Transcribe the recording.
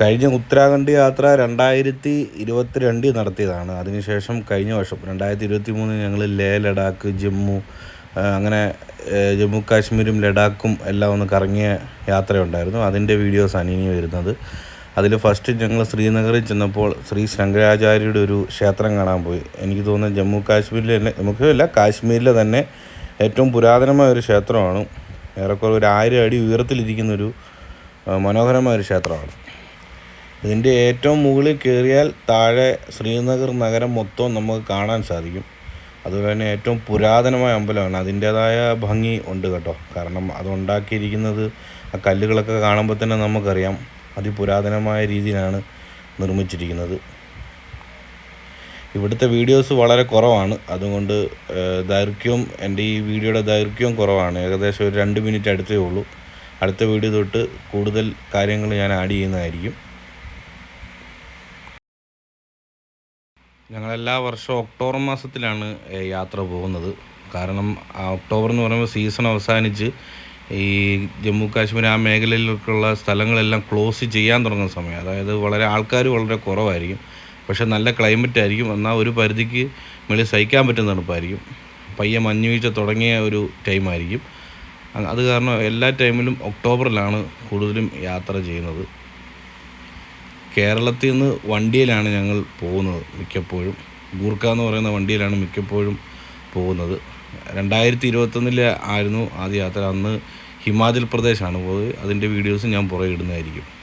കഴിഞ്ഞ ഉത്തരാഖണ്ഡ് യാത്ര രണ്ടായിരത്തി ഇരുപത്തിരണ്ടിൽ നടത്തിയതാണ്. അതിനുശേഷം കഴിഞ്ഞ വർഷം രണ്ടായിരത്തി ഇരുപത്തി മൂന്നിൽ ഞങ്ങൾ ലേ ലഡാക്ക് ജമ്മു അങ്ങനെ ജമ്മു കാശ്മീരും ലഡാക്കും എല്ലാം ഒന്ന് കറങ്ങിയ യാത്രയുണ്ടായിരുന്നു. അതിന്റെ വീഡിയോസാണ് ഇനി വരുന്നത്. അതിൽ ഫസ്റ്റ് ഞങ്ങൾ ശ്രീനഗറിൽ ചെന്നപ്പോൾ ശ്രീ ശങ്കരാചാര്യയുടെ ഒരു ക്ഷേത്രം കാണാൻ പോയി. എനിക്ക് തോന്നുന്നത് ജമ്മു കാശ്മീരിലെ തന്നെ നമുക്കല്ല കാശ്മീരിലെ തന്നെ ഏറ്റവും പുരാതനമായ ഒരു ക്ഷേത്രമാണ്. ഏറെക്കുറെ ഒരു ആയിരം അടി ഉയരത്തിലിരിക്കുന്നൊരു മനോഹരമായ ഒരു ക്ഷേത്രമാണ്. ഇതിന്റെ ഏറ്റവും മുകളിൽ കയറിയാൽ താഴെ ശ്രീനഗർ നഗരം മൊത്തം നമുക്ക് കാണാൻ സാധിക്കും. അതുപോലെ തന്നെ ഏറ്റവും പുരാതനമായ അമ്പലമാണ്. അതിന്റേതായ ഭംഗി ഉണ്ട് കേട്ടോ. കാരണം അതുണ്ടാക്കിയിരിക്കുന്നത് ആ കല്ലുകളൊക്കെ കാണുമ്പോൾ തന്നെ നമുക്കറിയാം. അതിപുരാതനമായ രീതിയിലാണ് നിർമ്മിച്ചിരിക്കുന്നത്. ഇവിടുത്തെ വീഡിയോസ് വളരെ കുറവാണ്. അതുകൊണ്ട് ദൈർഘ്യവും എന്റെ ഈ വീഡിയോയുടെ ദൈർഘ്യവും കുറവാണ്. ഏകദേശം ഒരു രണ്ട് മിനിറ്റ് അടുത്തേ ഉള്ളൂ. അടുത്ത വീഡിയോ തൊട്ട് കൂടുതൽ കാര്യങ്ങൾ ഞാൻ ആഡ് ചെയ്യുന്നതായിരിക്കും. ഞങ്ങൾ എല്ലാ വർഷവും ഒക്ടോബർ മാസത്തിലാണ് യാത്ര പോകുന്നത്. കാരണം ഒക്ടോബർ എന്ന് പറയുമ്പോൾ സീസൺ അവസാനിച്ച് ഈ ജമ്മു കാശ്മീർ ആ മേഖലയിലൊക്കെയുള്ള സ്ഥലങ്ങളെല്ലാം ക്ലോസ് ചെയ്യാൻ തുടങ്ങുന്ന സമയം. അതായത് വളരെ ആൾക്കാർ വളരെ കുറവായിരിക്കും. പക്ഷെ നല്ല ക്ലൈമറ്റ് ആയിരിക്കും. എന്നാൽ ഒരു പരിധിക്ക് മേളിൽ സഹിക്കാൻ പറ്റുന്ന തണുപ്പായിരിക്കും. പയ്യെ മഞ്ഞ് വീഴ്ച തുടങ്ങിയ ഒരു ടൈമായിരിക്കും അത് കാരണം എല്ലാ ടൈമിലും ഒക്ടോബറിലാണ് കൂടുതലും യാത്ര ചെയ്യുന്നത്. കേരളത്തിൽ നിന്ന് വണ്ടിയിലാണ് ഞങ്ങൾ പോകുന്നത് മിക്കപ്പോഴും. ഗൂർഖ എന്ന് പറയുന്ന വണ്ടിയിലാണ് മിക്കപ്പോഴും പോകുന്നത്. രണ്ടായിരത്തി ഇരുപത്തൊന്നിലെ ആയിരുന്നു ആദ്യ യാത്ര. അന്ന് ഹിമാചൽ പ്രദേശാണ് പോയത്. അതിന്റെ വീഡിയോസ് ഞാൻ പുറകെ ഇടുന്നതായിരിക്കും.